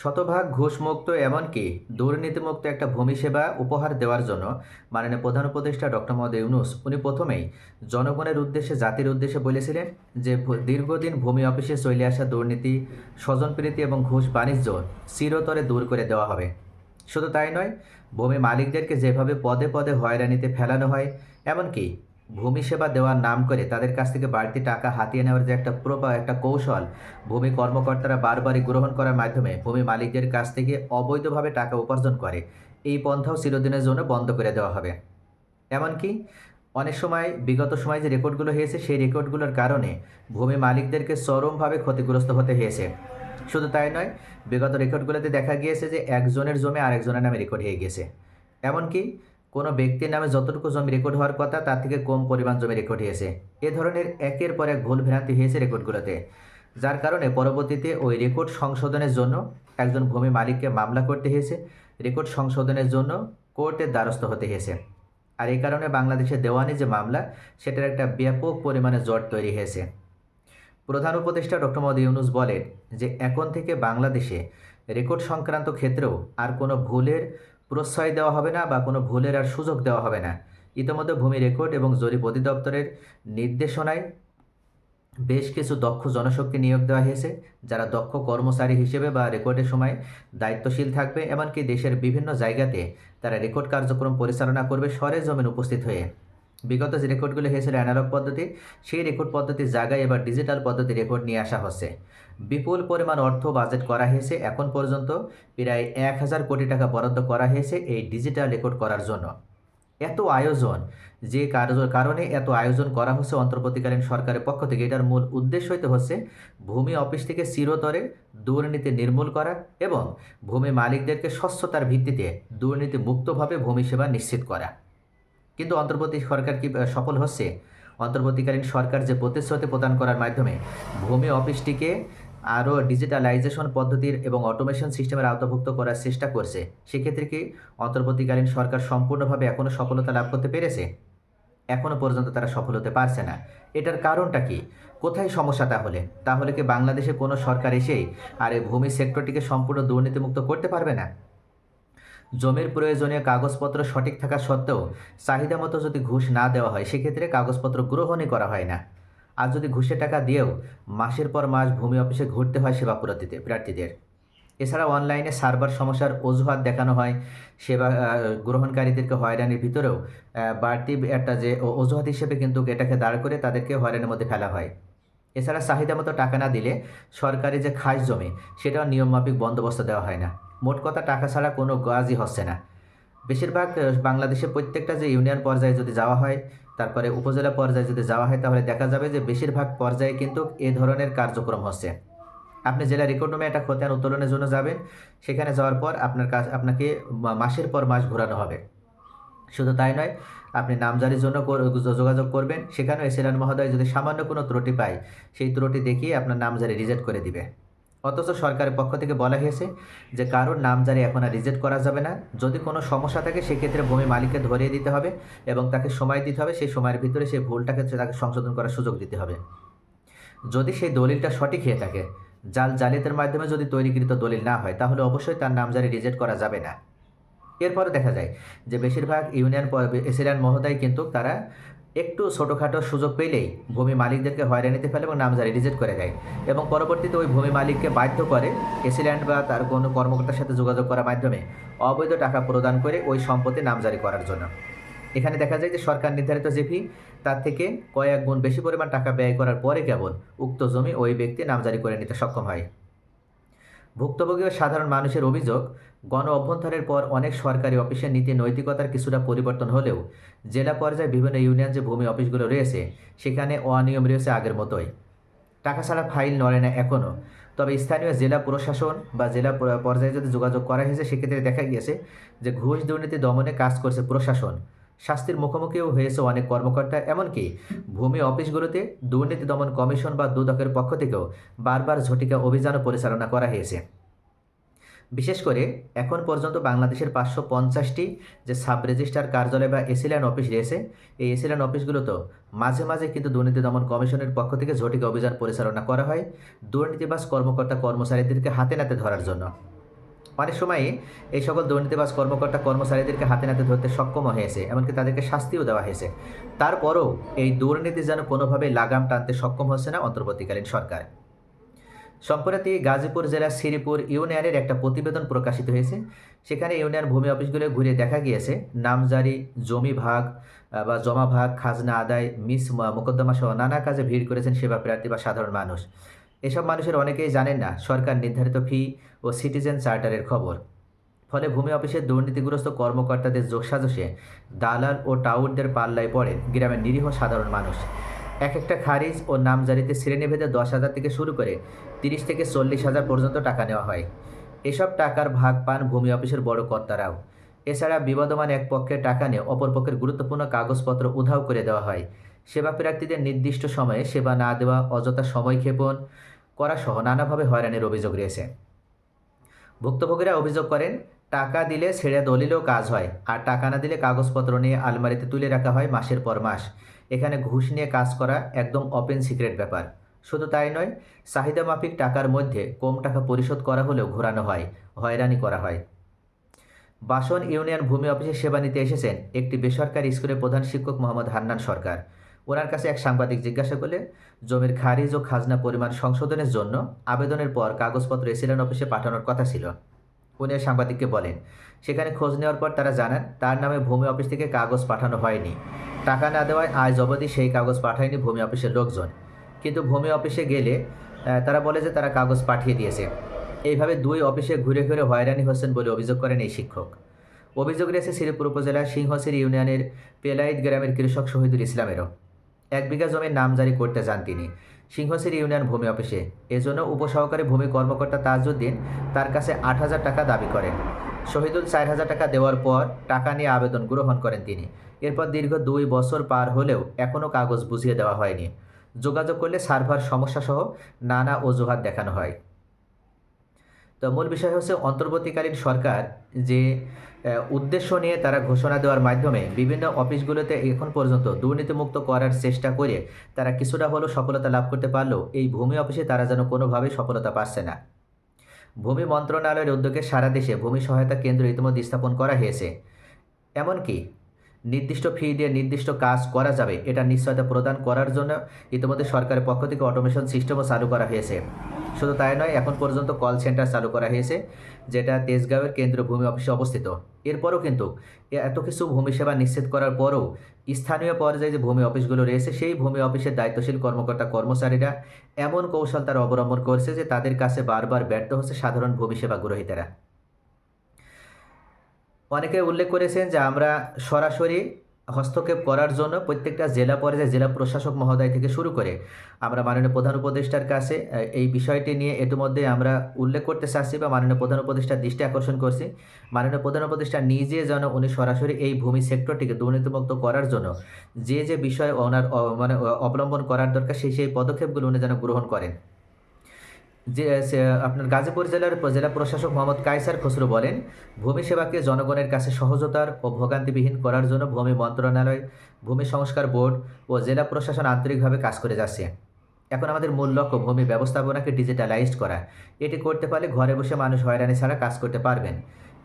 শতভাগ ঘুষমুক্ত এমনকি দুর্নীতিমুক্ত একটা ভূমি সেবা উপহার দেওয়ার জন্য মাননীয় প্রধান উপদেষ্টা ডক্টর মোহাম্মদ ইউনুস, উনি প্রথমেই জনগণের উদ্দেশ্যে, জাতির উদ্দেশ্যে বলেছিলেন যে দীর্ঘদিন ভূমি অফিসে চলে আসা দুর্নীতি, স্বজনপ্রীতি এবং ঘুষ বাণিজ্য চিরতরে দূর করে দেওয়া হবে। শুধু তাই নয়, ভূমি মালিকদেরকে যেভাবে পদে পদে হয়রানিতে ফেলানো হয়, এমনকি ভূমি সেবা দেওয়ার নাম করে তাদের কাছ থেকে বাড়তি টাকা হাতিয়ে নেওয়ার যে একটা প্রপা একটা কৌশল, ভূমি কর্মকর্তারা বারবারই গ্রহণ করার মাধ্যমে ভূমি মালিকদের কাছ থেকে অবৈধভাবে টাকা উপার্জন করে। এই পন্থাও চিরদিনের জন্য বন্ধ করে দেওয়া হবে। এমনকি অনেক সময়, বিগত সময় যে রেকর্ডগুলো হয়েছে, সেই রেকর্ডগুলোর কারণে ভূমি মালিকদেরকে চরমভাবে ক্ষতিগ্রস্ত হতে হয়েছে। শুধু তাই নয়, বিগত রেকর্ডগুলোতে দেখা গিয়েছে যে একজনের জমি আরেকজনের নামে রেকর্ড হয়ে গেছে এমনকি কোনো ব্যক্তির নামে যতটুকু জমি রেকর্ড হওয়ার কথা, তার থেকে কম পরিমাণ জমি রেকর্ড হয়েছে। এ ধরনের একের পর এক ভুল ভ্রান্তি হয়েছে রেকর্ডগুলোতে যার কারণে পরবর্তীতে ওই রেকর্ড সংশোধনের জন্য একজন ভূমি মালিককে মামলা করতে হয়েছে। রেকর্ড সংশোধনের জন্য কোর্টের দ্বারস্থ হতে হয়েছে। আর এই কারণে বাংলাদেশের দেওয়ানি যে মামলা, সেটার একটা ব্যাপক পরিমাণে জট তৈরি হয়েছে। প্রধান উপদেষ্টা ডক্টর মোহাম্মদ ইউনুস বলেন যে, এখন থেকে বাংলাদেশে রেকর্ড সংক্রান্ত ক্ষেত্রেও আর কোনো ভুলের প্রশ্রয় দেওয়া হবে না বা কোনো ভুলের আর সুযোগ দেওয়া হবে না। ইতিমধ্যে ভূমি রেকর্ড এবং জরিপ অধিদপ্তরের নির্দেশনায় বেশ কিছু দক্ষ জনশক্তি নিয়োগ দেওয়া হয়েছে, যারা দক্ষ কর্মচারী হিসেবে বা রেকর্ডের সময় দায়িত্বশীল থাকবে, এমনকি দেশের বিভিন্ন জায়গাতে তারা রেকর্ড কার্যক্রম পরিচালনা করবে সরে জমিন উপস্থিত হয়ে। বিগত যে রেকর্ডগুলো হয়েছিল অ্যানালগ পদ্ধতি, সেই রেকর্ড পদ্ধতির জায়গায় এবার ডিজিটাল পদ্ধতি রেকর্ড নিয়ে আসা হচ্ছে। বিপুল পরিমাণ অর্থ বাজেট করা হয়েছে এখন পর্যন্ত, প্রায় এক হাজার কোটি টাকা বরাদ্দ করা হয়েছে এই ডিজিটাল রেকর্ড করার জন্য। এত আয়োজন, যে কারণে এত আয়োজন করা হচ্ছে অন্তর্বর্তীকালীন সরকারের পক্ষ থেকে, এটার মূল উদ্দেশ্য হইতে হচ্ছে ভূমি অফিস থেকে চিরতরে দুর্নীতি নির্মূল করা এবং ভূমি মালিকদেরকে স্বচ্ছতার ভিত্তিতে দুর্নীতি মুক্তভাবে ভূমি সেবা নিশ্চিত করা। কিন্তু অন্তর্বর্তী সরকার কি সফল হচ্ছে? অন্তর্বর্তীকালীন সরকার যে প্রতিশ্রুতি প্রদান করার মাধ্যমে ভূমি অফিসটিকে আরও ডিজিটালাইজেশন পদ্ধতির এবং অটোমেশন সিস্টেমের আওতাভুক্ত করার চেষ্টা করছে, সেক্ষেত্রে কি অন্তর্বর্তীকালীন সরকার সম্পূর্ণভাবে এখনও সফলতা লাভ করতে পেরেছে? এখনও পর্যন্ত তারা সফল হতে পারছে না। এটার কারণটা কি? কোথায় সমস্যা তাহলে? তাহলে কি বাংলাদেশে কোনো সরকার এসেই আর এই ভূমি সেক্টরটিকে সম্পূর্ণ দুর্নীতিমুক্ত করতে পারবে না? জমির প্রয়োজনীয় কাগজপত্র সঠিক থাকা সত্ত্বেও চাহিদা মতো যদি ঘুষ না দেওয়া হয়, সেক্ষেত্রে কাগজপত্র গ্রহণই করা হয় না। আর যদি ঘুষের টাকা দিয়েও মাসের পর মাস ভূমি অফিসে ঘুরতে হয় সেবা প্রার্থীদের প্রার্থীদের। এছাড়া অনলাইনে সার্ভার সমস্যার অজুহাত দেখানো হয়, সেবা গ্রহণকারীদেরকে হয়রানির ভিতরেও বাড়তি একটা যে অজুহাত হিসেবে কিন্তু এটাকে দাঁড় করে তাদেরকে হয়রানির মধ্যে ফেলা হয়। এছাড়া চাহিদা মতো টাকা না দিলে সরকারি যে খাস জমি, সেটাও নিয়মমাফিক বন্দোবস্ত দেওয়া হয় না। মোট কথা টাকা ছাড়া কোনো কাজই হচ্ছে না। বেশিরভাগ বাংলাদেশে প্রত্যেকটা যে ইউনিয়ন পর্যায়ে যদি যাওয়া হয়, তারপরে উপজেলা পর্যায়ে যদি যাওয়া হয়, তাহলে দেখা যাবে যে বেশিরভাগ পর্যায়ে কিন্তু এ ধরনের কার্যক্রম হচ্ছে। আপনি জেলা রেকর্ড রুমে একটা খতিয়ান উত্তোলনের জন্য যাবেন। সেখানে যাওয়ার পর আপনার কাজ, আপনাকে মাসের পর মাস ঘোরানো হবে। শুধু তাই নয়, আপনি নামজারির জন্য যোগাযোগ করবেন। সেখানেও এসিলান মহোদয় যদি সামান্য কোনো ত্রুটি পায়, সেই ত্রুটি দেখিয়ে আপনার নামজারি রিজেক্ট করে দিবে। অথচ সরকারের পক্ষ থেকে বলা হয়েছে যে কারোর নাম নামজারি এখন আর রিজেক্ট করা যাবে না। যদি কোনো সমস্যা থাকে, সেক্ষেত্রে ভূমি মালিককে ধরিয়ে দিতে হবে এবং তাকে সময় দিতে হবে। সেই সময়ের ভিতরে সেই ভুলটাকে তাকে সংশোধন করার সুযোগ দিতে হবে। যদি সেই দলিলটা সঠিক হয়ে থাকে, জাল জালিয়াতের মাধ্যমে যদি তৈরিকৃত দলিল না হয়, তাহলে অবশ্যই তার নামজারি রিজেক্ট করা যাবে না। এরপরে দেখা যায় যে বেশিরভাগ ইউনিয়ন এসিলিয়ান মহোদয় কিন্তু তারা একটু ছোটোখাটো সুযোগ পেলেই ভূমি মালিকদেরকে হয়রানিতে ফেলে এবং নামজারি রিজেক্ট করে দেয় এবং পরবর্তীতে ওই ভূমি মালিককে বাধ্য করে এসিল্যান্ড বা তার কোনো কর্মকর্তার সাথে যোগাযোগ করার মাধ্যমে অবৈধ টাকা প্রদান করে ওই সম্পত্তি নামজারি করার জন্য। এখানে দেখা যায় যে সরকার নির্ধারিত যে ফি, তার থেকে কয়েক গুণ বেশি পরিমাণ টাকা ব্যয় করার পরে কেবল উক্ত জমি ওই ব্যক্তি নামজারি করে নিতে সক্ষম হয়। ভুক্তভোগী ও সাধারণ মানুষের অভিযোগ, গণ অভ্যন্তরের পর অনেক সরকারি অফিসের নীতি নৈতিকতার কিছুটা পরিবর্তন হলেও জেলা পর্যায়ে বিভিন্ন ইউনিয়ন যে ভূমি অফিসগুলো রয়েছে, সেখানে অনিয়ম রয়েছে আগের মতোই। টাকা ছাড়া ফাইল নড়ে না এখনও তবে স্থানীয় জেলা প্রশাসন বা জেলা পর্যায়ে যদি যোগাযোগ করা হয়েছে, সেক্ষেত্রে দেখা গিয়েছে যে ঘুষ দুর্নীতি দমনে কাজ করছে প্রশাসন। শাস্তির মুখোমুখিও হয়েছে অনেক কর্মকর্তা, এমনকি ভূমি অফিসগুলোতে দুর্নীতি দমন কমিশন বা দুদকের পক্ষ থেকেও বারবার ঝটিকা অভিযানও পরিচালনা করা হয়েছে। বিশেষ করে এখন পর্যন্ত বাংলাদেশের পাঁচশো পঞ্চাশটি যে সাব রেজিস্ট্রার কার্যালয় বা এসিল্যান্ড অফিস রয়েছে, এই এসিল্যান্ড অফিসগুলোতেও মাঝে মাঝে কিন্তু দুর্নীতি দমন কমিশনের পক্ষ থেকে ঝটিকা অভিযান পরিচালনা করা হয় দুর্নীতিবাজ কর্মকর্তা কর্মচারীদেরকে হাতে নাতে ধরার জন্য। অনেক সময়ই এই সকল দুর্নীতিবাজ কর্মকর্তা কর্মচারীদেরকে হাতে নাতে ধরতে সক্ষম হয়েছে, এমনকি তাদেরকে শাস্তিও দেওয়া হয়েছে। তারপরও এই দুর্নীতি যেন কোনোভাবেই লাগাম টানতে সক্ষম হচ্ছে না অন্তর্বর্তীকালীন সরকার। সম্প্রতি গাজীপুর জেলার শ্রীপুর ইউনিয়নের একটা প্রতিবেদন প্রকাশিত হয়েছে। সেখানে ইউনিয়ন ভূমি অফিসগুলো ঘুরে দেখা গিয়েছে। নামজারি জমি ভাগ বা জমা ভাগ, খাজনা আদায়, মিস ম- মোকদ্দমা সহ নানা কাজে ভিড় করেছেন সেবা প্রার্থী বা সাধারণ মানুষ। এসব মানুষের অনেকেই জানেন না সরকার নির্ধারিত ফি ও সিটিজেন চার্টারের খবর। ফলে ভূমি অফিসের দুর্নীতিগ্রস্ত কর্মকর্তাদের যোগসাজশে দালাল ও টাউটদের পাল্লায় পড়ে গ্রামের নিরীহ সাধারণ মানুষ। এক একটা খারিজ ও নামজারিতে শ্রেণীভেদে দশ হাজার থেকে শুরু করে তিরিশ থেকে চল্লিশ হাজার পর্যন্ত টাকা নেওয়া হয়। এসব টাকার ভাগ পান ভূমি অফিসের বড় কর্তারাও। এছাড়া বিবাদমান এক পক্ষের টাকা নিয়ে অপর পক্ষের গুরুত্বপূর্ণ কাগজপত্র উধাও করে দেওয়া হয়। সেবা প্রার্থীদের নির্দিষ্ট সময়ে সেবা না দেওয়া, অযথা সময় ক্ষেপণ করা সহ নানাভাবে হয়রানির অভিযোগ রয়েছে। ভুক্তভোগীরা অভিযোগ করেন, টাকা দিলে ছেড়ে দলিলেও কাজ হয় আর টাকা না দিলে কাগজপত্র নিয়ে আলমারিতে তুলে রাখা হয় মাসের পর মাস। এখানে ঘুষ নিয়ে কাজ করা একদম ওপেন সিক্রেট ব্যাপার। শুধু তাই নয়, চাহিদা মাফিক টাকার মধ্যে কম টাকা পরিশোধ করা হলেও ঘোরানো হয়, হয়রানি করা হয়। বাসন ইউনিয়ন ভূমি অফিসে সেবা নিতে এসেছেন একটি বেসরকারি স্কুলের প্রধান শিক্ষক মোহাম্মদ হান্নান সরকার। ওনার কাছে এক সাংবাদিক জিজ্ঞাসা করলে জমির খারিজ ও খাজনা পরিমাণ সংশোধনের জন্য আবেদনের পর কাগজপত্র এসিলেন অফিসে পাঠানোর কথা ছিল। উনি সাংবাদিককে বলেন, সেখানে খোঁজ নেওয়ার পর তারা জানান, তার নামে ভূমি অফিস থেকে কাগজ পাঠানো হয়নি। টাকা না দেওয়ায় আজ অবধি সেই কাগজ পাঠায়নি ভূমি অফিসের লোকজন। কিন্তু ভূমি অফিসে গেলে তারা বলে যে তারা কাগজ পাঠিয়ে দিয়েছে। এইভাবে দুই অফিসে ঘুরে ঘুরে হয়রানি হচ্ছেন বলে অভিযোগ করেন এই শিক্ষক। অভিযোগ রয়েছে শ্রীপুর উপজেলার সিংহশ্রী ইউনিয়নের পেলাইত গ্রামের কৃষক শহীদুল ইসলামেরও। এক বিঘা জমির নাম জারি করতে চান তিনি। সিংহশ্রী ইউনিয়ন ভূমি অফিসে। এজন্য উপসহকারী ভূমি কর্মকর্তা তাজউদ্দিন তার কাছে আট হাজার টাকা দাবি করেন। শহীদুল চার হাজার টাকা দেওয়ার পর টাকা নিয়ে আবেদন গ্রহণ করেন তিনি। এরপর দীর্ঘ দুই বছর পার হলেও এখনও কাগজ বুঝিয়ে দেওয়া হয়নি। যোগাযোগ করলে সার্ভার সমস্যাসহ নানা অজুহাত দেখানো হয়। তো মূল বিষয় হচ্ছে অন্তর্বর্তীকালীন সরকার যে উদ্দেশ্য নিয়ে তারা ঘোষণা দেওয়ার মাধ্যমে বিভিন্ন অফিসগুলোতে এখন পর্যন্ত দুর্নীতিমুক্ত করার চেষ্টা করে তারা কিছুটা হলেও সফলতা লাভ করতে পারলেও এই ভূমি অফিসে তারা যেন কোনোভাবেই সফলতা পাচ্ছে না। ভূমি মন্ত্রণালয়ের উদ্যোগে সারা দেশে ভূমি সহায়তা কেন্দ্র ইতিমধ্যে স্থাপন করা হয়েছে। এমনকি নির্দিষ্ট ফি দিয়ে নির্দিষ্ট কাজ করা যাবে, এটা নিশ্চয়তা প্রদান করার জন্য ইতিমধ্যে সরকারের পক্ষ থেকে অটোমেশন সিস্টেমও চালু করা হয়েছে। শুধু তাই নয়, এখন পর্যন্ত কল সেন্টার চালু করা হয়েছে, যেটা তেজগাঁওয়ের কেন্দ্রীয় ভূমি অফিসে অবস্থিত। এরপরও কিন্তু এত কিছু ভূমি সেবা নিশ্চিত করার পরও স্থানীয় পর্যায়ে যে ভূমি অফিসগুলো রয়েছে, সেই ভূমি অফিসের দায়িত্বশীল কর্মকর্তা, কর্মচারীরা এমন কৌশল তারা অবলম্বন করছে যে তাদের কাছে বারবার ব্যর্থ হচ্ছে সাধারণ ভূমি সেবা গ্রহীতারা। অনেকে উল্লেখ করেছেন যে আমরা সরাসরি হস্তক্ষেপ করার জন্য প্রত্যেকটা জেলা পর্যায়ে জেলা প্রশাসক মহোদয় থেকে শুরু করে আমরা মাননীয় প্রধান উপদেষ্টার কাছে এই বিষয়টি নিয়ে ইতিমধ্যে আমরা উল্লেখ করতে চাচ্ছি বা মাননীয় প্রধান উপদেষ্টার দৃষ্টি আকর্ষণ করছি। মাননীয় প্রধান উপদেষ্টা নিজে যেন উনি সরাসরি এই ভূমি সেক্টরটিকে দুর্নীতিমুক্ত করার জন্য যে যে বিষয় ওনার মানে অবলম্বন করার দরকার সেই সেই পদক্ষেপগুলো উনি যেন গ্রহণ করেন। যে আপনার গাজীপুর জেলার জেলা প্রশাসক মোহাম্মদ কায়সার খসরু বলেন, ভূমি সেবাকে জনগণের কাছে সহজতার ও ভোগান্তিবিহীন করার জন্য ভূমি মন্ত্রণালয়, ভূমি সংস্কার বোর্ড ও জেলা প্রশাসন আন্তরিকভাবে কাজ করে যাচ্ছে। এখন আমাদের মূল লক্ষ্য ভূমি ব্যবস্থাপনাকে ডিজিটালাইজড করা। এটি করতে পারলে ঘরে বসে মানুষ হয়রানি ছাড়া কাজ করতে পারবেন।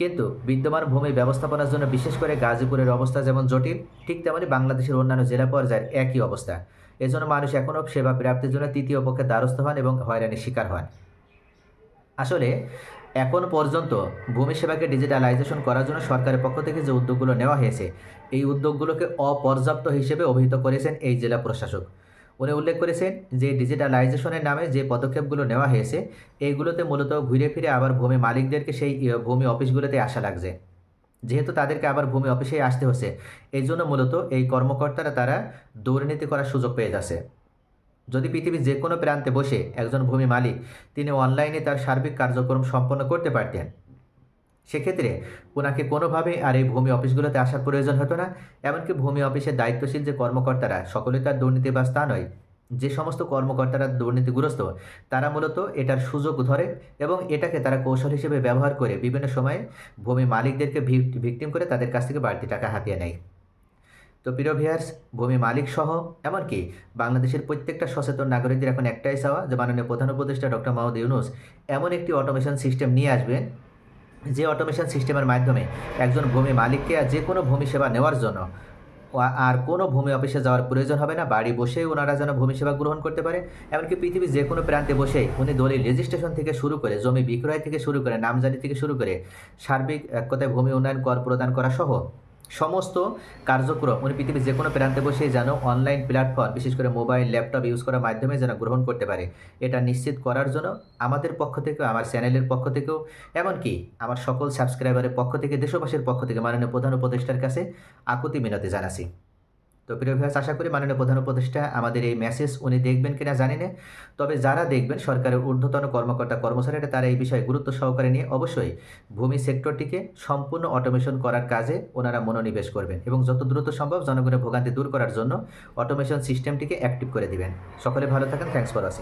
কিন্তু বিদ্যমান ভূমি ব্যবস্থাপনার জন্য বিশেষ করে গাজীপুরের অবস্থা যেমন জটিল, ঠিক তেমনি বাংলাদেশের অন্যান্য জেলা পর্যায়ের একই অবস্থা। এজন্য মানুষ এখনও সেবা প্রাপ্তির জন্য তৃতীয় পক্ষে দ্বারস্থ হন এবং হয়রানির শিকার হন। আসলে এখন পর্যন্ত ভূমি সেবাকে ডিজিটালাইজেশন করার জন্য সরকারের পক্ষ থেকে যে উদ্যোগগুলো নেওয়া হয়েছে, এই উদ্যোগগুলোকে অপর্যাপ্ত হিসেবে অভিহিত করেছেন এই জেলা প্রশাসক। উনি উল্লেখ করেছেন যে ডিজিটালাইজেশনের নামে যে পদক্ষেপগুলো নেওয়া হয়েছে, এইগুলোতে মূলত ঘুরে ফিরে আবার ভূমি মালিকদেরকে সেই ভূমি অফিসগুলোতে আসা লাগছে। যেহেতু তাদেরকে আবার ভূমি অফিসেই আসতে হচ্ছে এই জন্য মূলত এই কর্মকর্তারা তারা দুর্নীতি করার সুযোগ পেয়ে যাচ্ছে। যদি পৃথিবীর যে কোনো প্রান্তে বসে একজন ভূমি মালিক, তিনি অনলাইনে তার সার্বিক কার্যক্রম সম্পন্ন করতে পারতেন। সেক্ষেত্রে ওনাকে কোনোভাবে আর এই ভূমি অফিসগুলোতে আসার প্রয়োজন হতো না, এমনকি ভূমি অফিসের দায়িত্বশীল যে কর্মকর্তারা সকলে তার দুর্নীতি দুর্নীতিবাজ তা নয়। যে সমস্ত কর্মকর্তারা দুর্নীতিগ্রস্ত, তারা মূলত এটার সুযোগ ধরে এবং এটাকে তারা কৌশল হিসেবে ব্যবহার করে বিভিন্ন সময়ে ভূমি মালিকদেরকে ভিকটিম করে তাদের কাছ থেকে বাড়তি টাকা হাতিয়ে নেয়। তো প্রিয় ভিয়ার্স ভূমি মালিক সহ, এমনকি বাংলাদেশের প্রত্যেকটা সচেতন নাগরিকদের এখন একটাই চাওয়া যে মাননীয় প্রধান উপদেষ্টা ডক্টর মাহমুদ ইউনুস এমন একটি অটোমেশন সিস্টেম নিয়ে আসবেন যে অটোমেশন সিস্টেমের মাধ্যমে একজন ভূমি মালিককে আর যে কোনো ভূমি সেবা নেওয়ার জন্য আর কোনো ভূমি অফিসে যাওয়ার প্রয়োজন হবে না, বাড়ি বসে ওনারা যেন ভূমি সেবা গ্রহণ করতে পারে। এমনকি পৃথিবীর যে কোনো প্রান্তে বসে উনি দলিল রেজিস্ট্রেশন থেকে শুরু করে, জমি বিক্রয় থেকে শুরু করে, নামজারি থেকে শুরু করে সার্বিক এক কথায় ভূমি উন্নয়ন কর প্রদান করা সহ সমস্ত কার্যক্রম উনি পৃথিবীর যে কোনো প্রান্তে বসে যেন অনলাইন প্ল্যাটফর্ম বিশেষ করে মোবাইল ল্যাপটপ ইউজ করার মাধ্যমে যেন গ্রহণ করতে পারে। এটা নিশ্চিত করার জন্য আমাদের পক্ষ থেকেও, আমার চ্যানেলের পক্ষ থেকেও, এমনকি আমার সকল সাবস্ক্রাইবারের পক্ষ থেকে, দেশবাসীর পক্ষ থেকে, মাননীয় প্রধান উপদেষ্টার কাছে আকুতি মিনতি জানাচ্ছি। তো প্রিয় ভিউয়ার্স আশা করি মাননীয় প্রধান উপদেষ্টা আমাদের এই মেসেজ উনি দেখবেন কিনা জানি না। তবে যারা দেখবেন, সরকারের ঊর্ধ্বতন কর্মকর্তা কর্মচারীরা তারা এই বিষয়ে গুরুত্ব সহকারে নিয়ে অবশ্যই ভূমি সেক্টরটিকে সম্পূর্ণ অটোমেশন করার কাজে ওনারা মনোনিবেশ করবেন এবং যত দ্রুত সম্ভব জনগণের ভোগান্তি দূর করার জন্য অটোমেশন সিস্টেমটিকে অ্যাক্টিভ করে দিবেন। সকলে ভালো থাকেন থ্যাংকস ফর ওয়াচিং